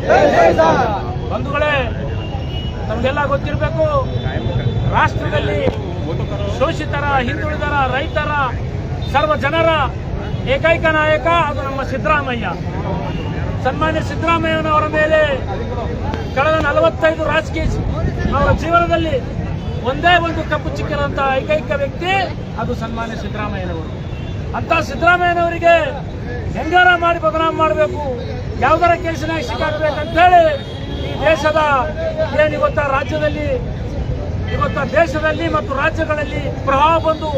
ಕಿಸಾನ್ ಬಂಧುಗಳೇ ನಮಗೆಲ್ಲ ಗೊತ್ತಿರಬೇಕು ರಾಷ್ಟ್ರದಲ್ಲಿ ಶೋಷಿತರ ಹಿಂದುಳಿದರ ರೈತರ ಸರ್ವ ಜನರ ಏಕೈಕ ನಾಯಕ ಅದು ನಮ್ಮ ಸಿದ್ದರಾಮಯ್ಯ. ಸನ್ಮಾನ್ಯ ಸಿದ್ದರಾಮಯ್ಯನವರ ಮೇಲೆ ಕಳೆದ ನಲವತ್ತೈದು ರಾಜಕೀಯ ಅವರ ಜೀವನದಲ್ಲಿ ಒಂದೇ ಒಂದು ಕಪ್ಪು ಚಿಕ್ಕಿರುವಂತಹ ಏಕೈಕ ವ್ಯಕ್ತಿ ಅದು ಸನ್ಮಾನ್ಯ ಸಿದ್ದರಾಮಯ್ಯನವರು. ಅಂತ ಸಿದ್ದರಾಮಯ್ಯನವರಿಗೆ ಹೆಂಗಾರ ಮಾಡಿ ಬದನಾಮ ಮಾಡಬೇಕು? ಯಾವ್ದಾರ ಕೇಸಿನಾಗ ಸಿಕ್ಕಾಕ್ಬೇಕಂತೇಳಿ ಈ ದೇಶದ ಏನು ಇವತ್ತ ರಾಜ್ಯದಲ್ಲಿ, ಇವತ್ತ ದೇಶದಲ್ಲಿ ಮತ್ತು ರಾಜ್ಯಗಳಲ್ಲಿ ಪ್ರವಾಹ ಬಂದು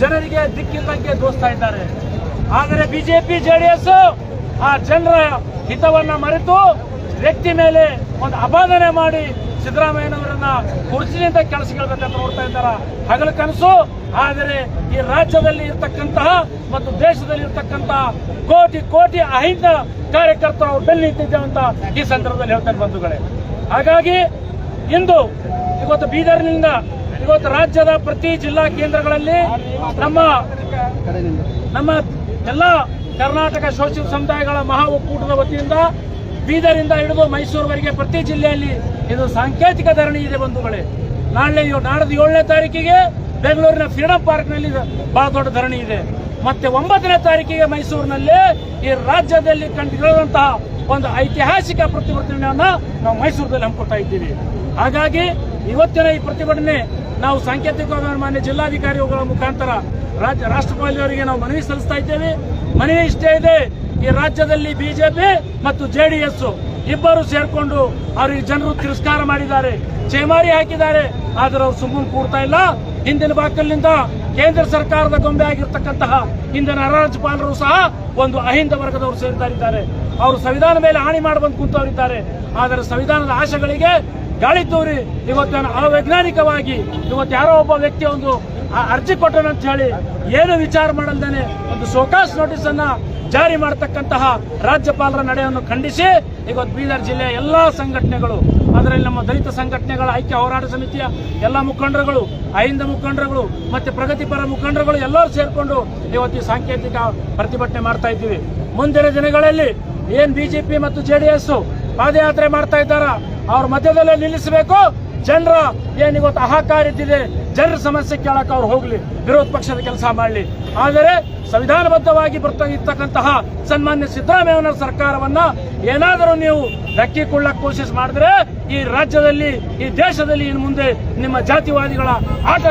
ಜನರಿಗೆ ದಿಕ್ಕಿಲ್ಲದಂಗೆ ದೋಸ್ತಾ ಇದ್ದಾರೆ. ಆದರೆ ಬಿಜೆಪಿ, ಜೆಡಿಎಸ್ ಆ ಜನರ ಹಿತವನ್ನ ಮರೆತು ವ್ಯಕ್ತಿ ಮೇಲೆ ಒಂದು ಅಪಾದನೆ ಮಾಡಿ ಸಿದ್ದರಾಮಯ್ಯನವರನ್ನ ಕುರ್ಚಿನಿಂದ ಕೆಲಸಗಳಬೇಕಂತ ನೋಡ್ತಾ ಇದ್ದಾರ? ಹಗಲು ಕನಸು, ಆದರೆ ಈ ರಾಜ್ಯದಲ್ಲಿ ಇರ್ತಕ್ಕಂತಹ ಮತ್ತು ದೇಶದಲ್ಲಿ ಇರ್ತಕ್ಕಂತಹ ಕೋಟಿ ಕೋಟಿ ಅಹಿಂದ ಕಾರ್ಯಕರ್ತರು ಅವ್ರು ಬೆಲ್ಲಿ ನಿಂತಿದ್ದೇವೆ ಅಂತ ಈ ಸಂದರ್ಭದಲ್ಲಿ ಹೇಳ್ತಾರೆ ಬಂಧುಗಳೇ. ಹಾಗಾಗಿ ಇಂದು ಇವತ್ತು ಬೀದರ್ನಿಂದ ಇವತ್ತು ರಾಜ್ಯದ ಪ್ರತಿ ಜಿಲ್ಲಾ ಕೇಂದ್ರಗಳಲ್ಲಿ ನಮ್ಮ ನಮ್ಮ ಎಲ್ಲ ಕರ್ನಾಟಕ ಶೋಷಿತ ಸಮುದಾಯಗಳ ಮಹಾ ಒಕ್ಕೂಟದ ವತಿಯಿಂದ ಬೀದರಿಂದ ಹಿಡಿದು ಮೈಸೂರುವರೆಗೆ ಪ್ರತಿ ಜಿಲ್ಲೆಯಲ್ಲಿ ಇದು ಸಾಂಕೇತಿಕ ಧರಣಿ ಇದೆ ಬಂಧುಗಳೇ. ನಾಳೆ ನಾಡದ ಏಳನೇ ತಾರೀಕಿಗೆ ಬೆಂಗಳೂರಿನ ಫ್ರೀಡಂ ಪಾರ್ಕ್ನಲ್ಲಿ ಬಹಳ ದೊಡ್ಡ ಧರಣಿ ಇದೆ. ಮತ್ತೆ ಒಂಬತ್ತನೇ ತಾರೀಕಿಗೆ ಮೈಸೂರಿನಲ್ಲಿ ಈ ರಾಜ್ಯದಲ್ಲಿ ಕಂಡುಕೊಳ್ಳುವಂತಹ ಒಂದು ಐತಿಹಾಸಿಕ ಪ್ರತಿಭಟನೆಯನ್ನ ನಾವು ಮೈಸೂರಿನಲ್ಲಿ ಹಮ್ಮಿಕೊಳ್ತಾ ಇದ್ದೀವಿ. ಹಾಗಾಗಿ ಇವತ್ತಿನ ಈ ಪ್ರತಿಭಟನೆ ನಾವು ಸಾಂಕೇತಿಕವಾಗಿ ಮಾನ್ಯ ಜಿಲ್ಲಾಧಿಕಾರಿಗಳ ಮುಖಾಂತರ ರಾಜ್ಯ ರಾಷ್ಟ್ರಪಾಲಿಯವರಿಗೆ ನಾವು ಮನವಿ ಸಲ್ಲಿಸ್ತಾ ಇದ್ದೇವೆ. ಮನವಿ ಇಷ್ಟೇ ಇದೆ. ಈ ರಾಜ್ಯದಲ್ಲಿ ಬಿಜೆಪಿ ಮತ್ತು ಜೆಡಿಎಸ್ ಇಬ್ಬರು ಸೇರ್ಕೊಂಡು ಅವ್ರಿಗೆ ಜನರು ತಿರಸ್ಕಾರ ಮಾಡಿದ್ದಾರೆ ಚೇಮಾರಿ ಹಾಕಿದ್ದಾರೆ, ಆದರೆ ಅವ್ರು ಸುಮ್ಮನೆ ಕೂಡ್ತಾ ಇಲ್ಲ. ಹಿಂದಿನ ಬಾಕಲಿನಿಂದ ಕೇಂದ್ರ ಸರ್ಕಾರದ ಗೊಂಬೆ ಆಗಿರ್ತಕ್ಕಂತಹ ಹಿಂದಿನ ರಾಜ್ಯಪಾಲರು ಸಹ ಒಂದು ಅಹಿಂದ ವರ್ಗದವರು ಸೇರಿದ್ದಾರೆ ಅವರು ಸಂವಿಧಾನ ಮೇಲೆ ಹಾನಿ ಮಾಡಬಂದು ಕೂತವರಿದ್ದಾರೆ. ಆದರೆ ಸಂವಿಧಾನದ ಆಶೆಗಳಿಗೆ ಗಾಳಿ ತೂರಿ, ಇವತ್ತು ಅವೈಜ್ಞಾನಿಕವಾಗಿ ಇವತ್ತು ಯಾರೋ ಒಬ್ಬ ವ್ಯಕ್ತಿ ಒಂದು ಅರ್ಜಿ ಕೊಟ್ಟನಂತ ಹೇಳಿ ಏನು ವಿಚಾರ ಮಾಡಲ್ದೇನೆ ಒಂದು ಸೋಕಾಸ್ ನೋಟಿಸ್ ಅನ್ನ ಜಾರಿ ಮಾಡತಕ್ಕಂತಹ ರಾಜ್ಯಪಾಲರ ನಡೆಯನ್ನು ಖಂಡಿಸಿ ಇವತ್ತು ಬೀದರ್ ಜಿಲ್ಲೆಯ ಎಲ್ಲಾ ಸಂಘಟನೆಗಳು, ಅದರಲ್ಲಿ ನಮ್ಮ ದಲಿತ ಸಂಘಟನೆಗಳ ಐಕ್ಯ ಹೋರಾಟ ಸಮಿತಿಯ ಎಲ್ಲ ಮುಖಂಡರುಗಳು, ಅಹಿಂದ ಮುಖಂಡರುಗಳು ಮತ್ತೆ ಪ್ರಗತಿಪರ ಮುಖಂಡರುಗಳು ಎಲ್ಲರೂ ಸೇರಿಕೊಂಡು ಇವತ್ತು ಸಾಂಕೇತಿಕ ಪ್ರತಿಭಟನೆ ಮಾಡ್ತಾ ಇದ್ದೀವಿ. ಮುಂದಿನ ದಿನಗಳಲ್ಲಿ ಏನ್ ಬಿಜೆಪಿ ಮತ್ತು ಜೆಡಿಎಸ್ ಪಾದಯಾತ್ರೆ ಮಾಡ್ತಾ ಇದ್ದಾರ, ಅವ್ರ ಮಧ್ಯದಲ್ಲೇ ನಿಲ್ಲಿಸಬೇಕು. ಜನರ ಏನ್ ಇವತ್ತು ಹಾಹಾಕಾರ ಇದ್ದಿದೆ, ಜನರ ಸಮಸ್ಯೆ ಕೇಳಕ್ಕೆ ಅವ್ರು ಹೋಗ್ಲಿ, ವಿರೋಧ ಪಕ್ಷದ ಕೆಲಸ ಮಾಡಲಿ. ಆದರೆ ಸಂವಿಧಾನಬದ್ಧವಾಗಿ ಬರ್ತ ಇರ್ತಕ್ಕಂತಹ ಸನ್ಮಾನ್ಯ ಸಿದ್ದರಾಮಯ್ಯನ ಸರ್ಕಾರವನ್ನ ಏನಾದರೂ ನೀವು ಧಕ್ಕಿಕೊಳ್ಳಕ್ಕೆ ಕೋಶಿಸ್ ಮಾಡಿದ್ರೆ ಈ ರಾಜ್ಯದಲ್ಲಿ, ಈ ದೇಶದಲ್ಲಿ ಇನ್ನು ಮುಂದೆ ನಿಮ್ಮ ಜಾತಿವಾದಿಗಳ ಆಟ